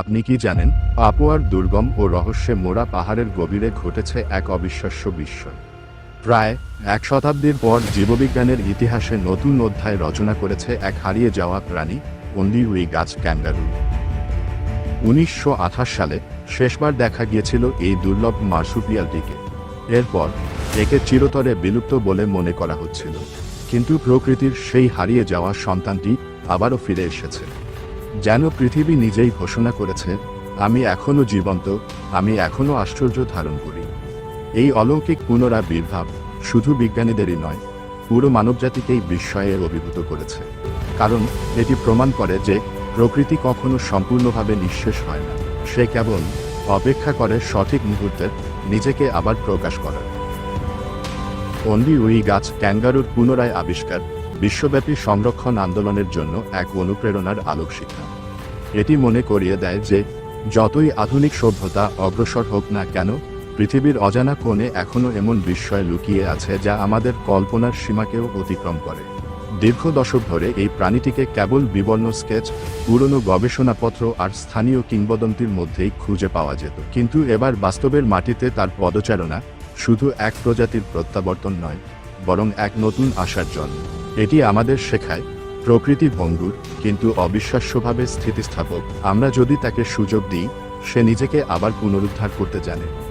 আপনি কি জানেন পাপুয়ার দুর্গম ও রহস্যে মোড়া পাহাড়ের গভীরে ঘটেছে এক অবিশ্বাস্য বিস্ময় প্রায় এক শতাব্দীর পর জীববিজ্ঞানের ইতিহাসে নতুন অধ্যায় রচনা করেছে এক হারিয়ে যাওয়া প্রাণী অন্ডিউই গাছ ক্যাঙ্গারু। উনিশশো আঠাশ সালে শেষবার দেখা গিয়েছিল এই দুর্লভ মার্সুপিয়ালটিকে। এরপর একে চিরতরে বিলুপ্ত বলে মনে করা হচ্ছিল। কিন্তু প্রকৃতির সেই হারিয়ে যাওয়া সন্তানটি আবারও ফিরে এসেছে। যেন পৃথিবী নিজেই ঘোষণা করেছে, আমি এখনও জীবন্ত, আমি এখনও আশ্চর্য ধারণ করি। এই অলৌকিক পুনরাবির্ভাব শুধু বিজ্ঞানীদেরই নয়, পুরো মানবজাতিকেই বিস্ময়ে অভিভূত করেছে। কারণ এটি প্রমাণ করে যে প্রকৃতি কখনো সম্পূর্ণভাবে নিঃশেষ হয় না। সে কেবল অপেক্ষা করে সঠিক মুহূর্তের নিজেকে আবার প্রকাশ করার। অন্ডি উই গাছ ক্যাঙ্গারুর পুনরায় আবিষ্কার বিশ্বব্যাপী সংরক্ষণ আন্দোলনের জন্য এক অনুপ্রেরণার আলোক শিক্ষা এটি মনে করিয়ে দেয় যে, যতই আধুনিক সভ্যতা অগ্রসর হোক না কেন, পৃথিবীর অজানা কোণে এখনও এমন বিস্ময় লুকিয়ে আছে যা আমাদের কল্পনার সীমাকেও অতিক্রম করে। দীর্ঘ দশক ধরে এই প্রাণীটিকে কেবল বিবর্ণ স্কেচ, পুরনো গবেষণাপত্র আর স্থানীয় কিংবদন্তির মধ্যেই খুঁজে পাওয়া যেত। কিন্তু এবার বাস্তবের মাটিতে তার পদচারণা শুধু এক প্রজাতির প্রত্যাবর্তন নয়, বরং এক নতুন আশার জন্ম। এটি আমাদের শেখায়, প্রকৃতি ভঙ্গুর, কিন্তু অবিশ্বাস্যভাবে স্থিতিস্থাপক। আমরা যদি তাকে সুযোগ দিই, সে নিজেকে আবার পুনরুদ্ধার করতে জানে।